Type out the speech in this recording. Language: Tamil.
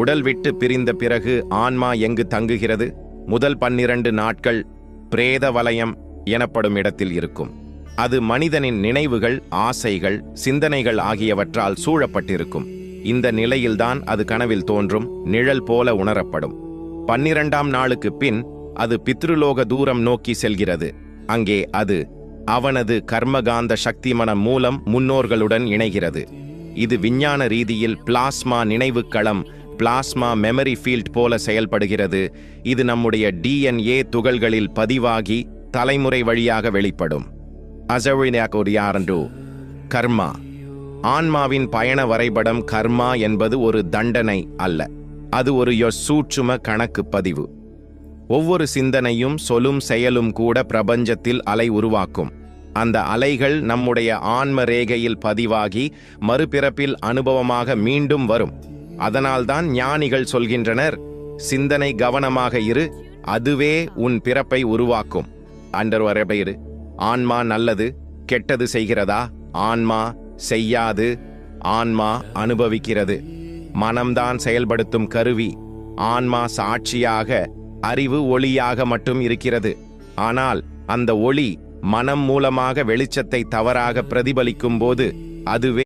உடல் விட்டு பிரிந்த பிறகு ஆன்மா எங்கு தங்குகிறது? முதல் பன்னிரண்டு நாட்கள் பிரேத வலயம் எனப்படும் இடத்தில் இருக்கும். அது மனிதனின் நினைவுகள் ஆசைகள் சிந்தனைகள் ஆகியவற்றால் சூழப்பட்டிருக்கும். இந்த நிலையில்தான் அது கனவில் தோன்றும் நிழல் போல உணரப்படும். பன்னிரண்டாம் நாளுக்கு பின் அது பித்ருலோக தூரம் நோக்கி செல்கிறது. அங்கே அது அவனது கர்மகாந்த சக்தி மனம் மூலம் முன்னோர்களுடன் இணைகிறது. இது விஞ்ஞான ரீதியில் பிளாஸ்மா நினைவுக்களம் பிளாஸ்மா மெமரி ஃபீல்ட் போல செயல்படுகிறது. இது நம்முடைய டிஎன்ஏ துகள்களில் பதிவாகி தலைமுறை வழியாக வெளிப்படும். அசவினாகொடியாரண்டு கர்மா. ஆன்மாவின் பயண வரைபடம் கர்மா என்பது ஒரு தண்டனை அல்ல. அது ஒரு யொ- சூட்சும கணக்கு பதிவு. ஒவ்வொரு சிந்தனையும் சொலும் செயலும் கூட பிரபஞ்சத்தில் அலை உருவாக்கும். அந்த அலைகள் நம்முடைய ஆன்ம ரேகையில் பதிவாகி மறுபிறப்பில் அனுபவமாக மீண்டும் வரும். அதனால்தான் ஞானிகள் சொல்கின்றனர் சிந்தனை கவனமாக இரு அதுவே உன் பிறப்பை உருவாக்கும். அண்டர் வரபயிரு ஆன்மா நல்லது கெட்டது செய்கிறதா? ஆன்மா செய்யாது ஆன்மா அனுபவிக்கிறது. மனம்தான் செயல்படுத்தும் கருவி ஆன்மா சாட்சியாக அறிவு ஒளியாக மட்டும் இருக்கிறது. ஆனால் அந்த ஒளி மனம் மூலமாக வெளிச்சத்தை தவறாக பிரதிபலிக்கும் போது அதுவே